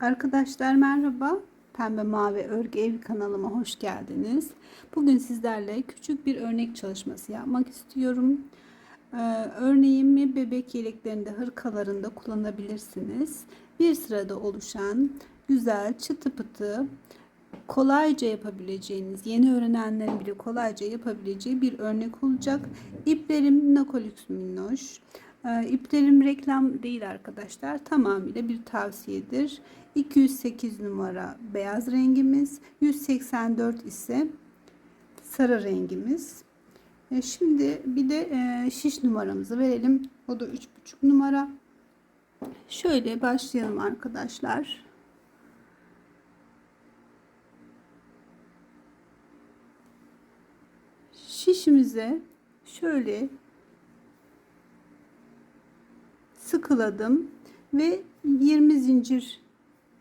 Arkadaşlar merhaba. Pembe Mavi Örgü Ev kanalıma hoş geldiniz. Bugün sizlerle küçük bir örnek çalışması yapmak istiyorum. Ee, örneğimi bebek yeleklerinde, hırkalarında kullanabilirsiniz. Bir sırada oluşan güzel çıtı pıtı kolayca yapabileceğiniz, yeni öğrenenlerin bile kolayca yapabileceği bir örnek olacak. İplerim Nakolux Minnoş. Ee, İplerim reklam değil arkadaşlar. Tamamıyla bir tavsiyedir. 208 numara beyaz rengimiz. 184 ise sarı rengimiz. E, Şimdi bir de e, şiş numaramızı verelim. O da 3,5 numara. Şöyle başlayalım arkadaşlar. Şişimize şöyle sıkıladım ve 20 zincir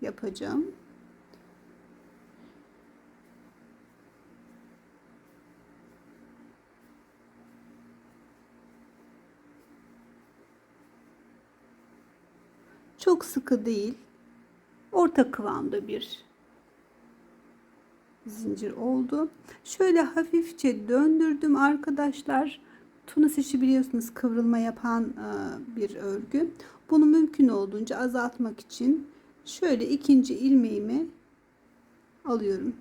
yapacağım. Çok sıkı değil. Orta kıvamda bir zincir oldu. Şöyle hafifçe döndürdüm arkadaşlar. Tunus işi biliyorsunuz kıvrılma yapan e, bir örgü. Bunu mümkün olduğunca azaltmak için şöyle ikinci ilmeğimi alıyorum.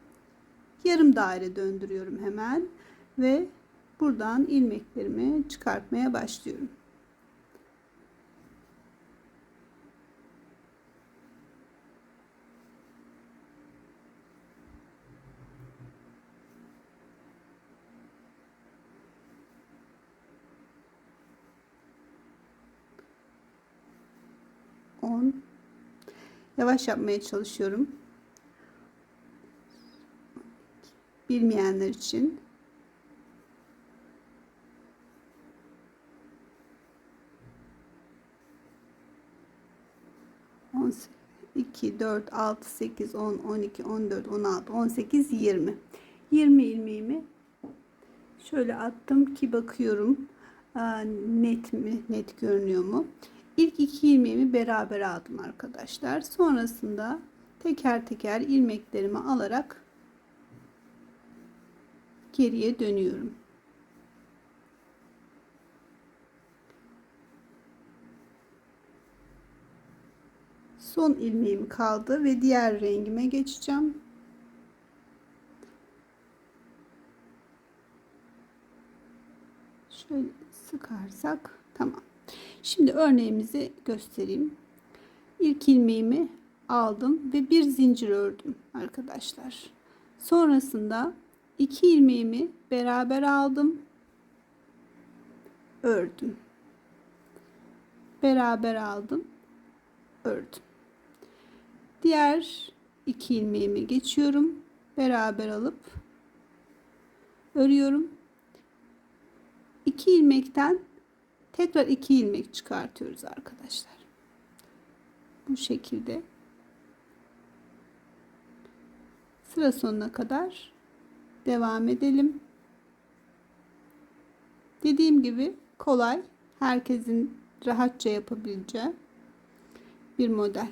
Yarım daire döndürüyorum hemen ve buradan ilmeklerimi çıkartmaya başlıyorum. On. Yavaş yapmaya çalışıyorum. Bilmeyenler için. On, 2, 4, 6, 8, 10, 12, 14, 16, 18, 20. 20 ilmeğimi şöyle attım ki bakıyorum net mi, net görünüyor mu? İlk iki ilmeğimi beraber aldım arkadaşlar. Sonrasında teker teker ilmeklerimi alarak geriye dönüyorum. Son ilmeğim kaldı ve diğer rengime geçeceğim. Şöyle sıkarsak tamam. Şimdi örneğimizi göstereyim. İlk ilmeğimi aldım ve bir zincir ördüm arkadaşlar. Sonrasında iki ilmeğimi beraber aldım. Ördüm. Beraber aldım. Ördüm. Diğer iki ilmeğimi geçiyorum. Beraber alıp örüyorum. İki ilmekten tekrar iki ilmek çıkartıyoruz arkadaşlar. Bu şekilde sıra sonuna kadar devam edelim. Dediğim gibi kolay, herkesin rahatça yapabileceği bir model.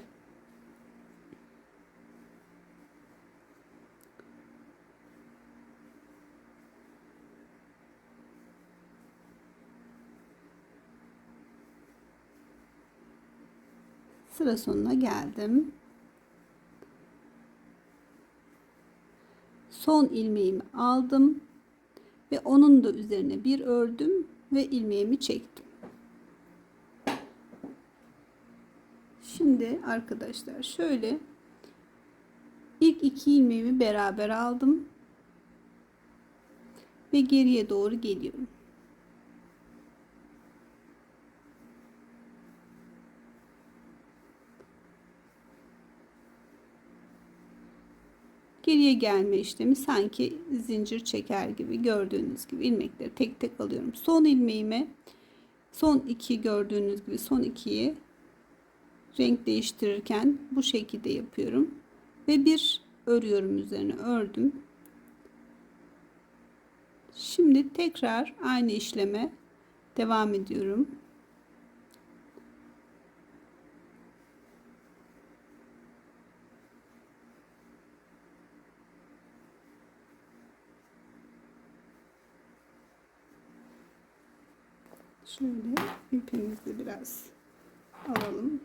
Sıra sonuna geldim. Son ilmeğimi aldım ve onun da üzerine bir ördüm ve ilmeğimi çektim. Şimdi arkadaşlar şöyle ilk iki ilmeğimi beraber aldım ve geriye doğru geliyorum. Geriye gelme işlemi sanki zincir çeker gibi gördüğünüz gibi ilmekleri tek tek alıyorum. Son ilmeğime son iki gördüğünüz gibi son ikiyi renk değiştirirken bu şekilde yapıyorum. Ve bir örüyorum üzerine ördüm. Şimdi tekrar aynı işleme devam ediyorum. Şöyle ipimizi biraz alalım.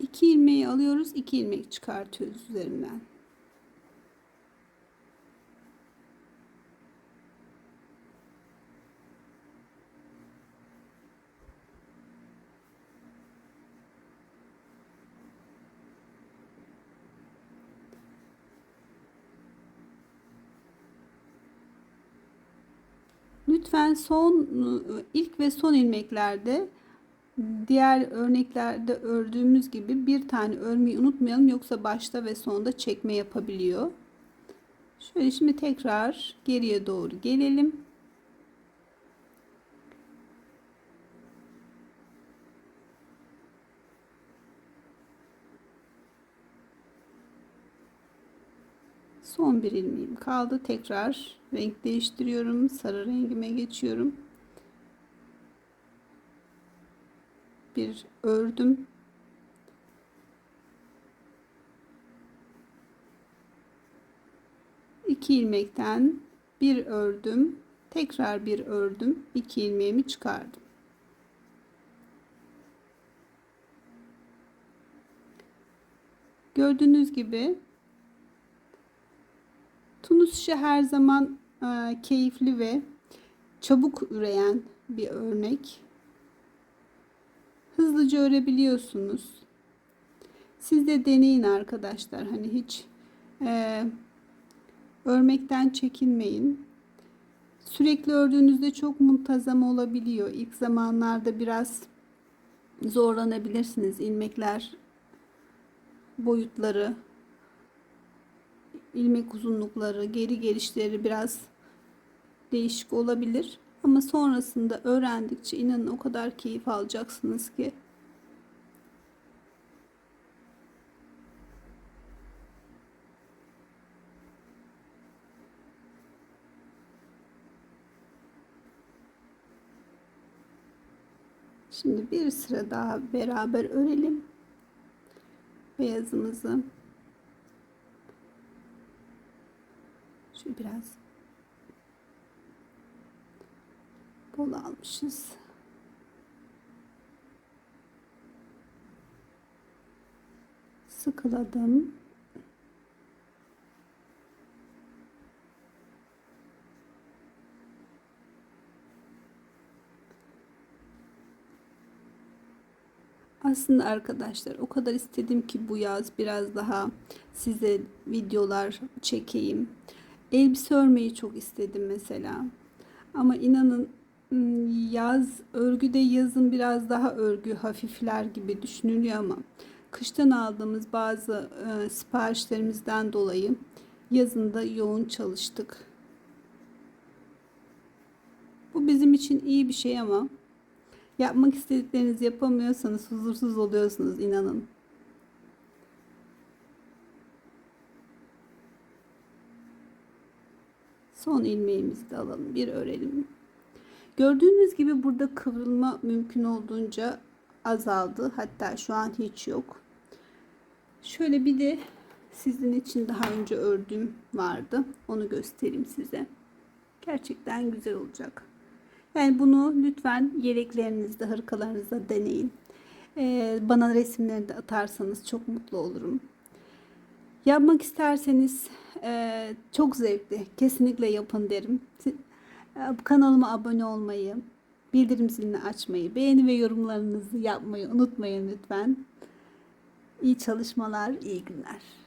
İki ilmeği alıyoruz, iki ilmek çıkartıyoruz üzerinden. Lütfen son ilk ve son ilmeklerde diğer örneklerde ördüğümüz gibi bir tane örmeyi unutmayalım yoksa başta ve sonda çekme yapabiliyor. Şöyle şimdi tekrar geriye doğru gelelim. Son bir ilmeğim kaldı. Tekrar renk değiştiriyorum. Sarı rengime geçiyorum. Bir ördüm. İki ilmekten bir ördüm. Tekrar bir ördüm. İki ilmeğimi çıkardım. Gördüğünüz gibi Tunus işi her zaman e, keyifli ve çabuk üreyen bir örnek. Hızlıca örebiliyorsunuz. Siz de deneyin arkadaşlar. Hani hiç e, örmekten çekinmeyin. Sürekli ördüğünüzde çok muntazam olabiliyor. İlk zamanlarda biraz zorlanabilirsiniz. İlmekler boyutları ilmek uzunlukları, geri gelişleri biraz değişik olabilir. Ama sonrasında öğrendikçe inanın o kadar keyif alacaksınız ki. Şimdi bir sıra daha beraber örelim beyazımızı. Şu biraz bol almışız. Sıkıladım. Aslında arkadaşlar o kadar istedim ki bu yaz biraz daha size videolar çekeyim. Elbise örmeyi çok istedim mesela. Ama inanın yaz örgüde yazın biraz daha örgü hafifler gibi düşünülüyor ama kıştan aldığımız bazı e, siparişlerimizden dolayı yazında yoğun çalıştık. Bu bizim için iyi bir şey ama yapmak istediklerinizi yapamıyorsanız huzursuz oluyorsunuz inanın. Son ilmeğimizi de alalım. Bir örelim. Gördüğünüz gibi burada kıvrılma mümkün olduğunca azaldı. Hatta şu an hiç yok. Şöyle bir de sizin için daha önce ördüğüm vardı. Onu göstereyim size. Gerçekten güzel olacak. Yani bunu lütfen yeleklerinizde, hırkalarınızda deneyin. Ee, bana resimlerini de atarsanız çok mutlu olurum. Yapmak isterseniz e, çok zevkli. Kesinlikle yapın derim. E, kanalıma abone olmayı, bildirim zilini açmayı, beğeni ve yorumlarınızı yapmayı unutmayın lütfen. İyi çalışmalar, iyi günler.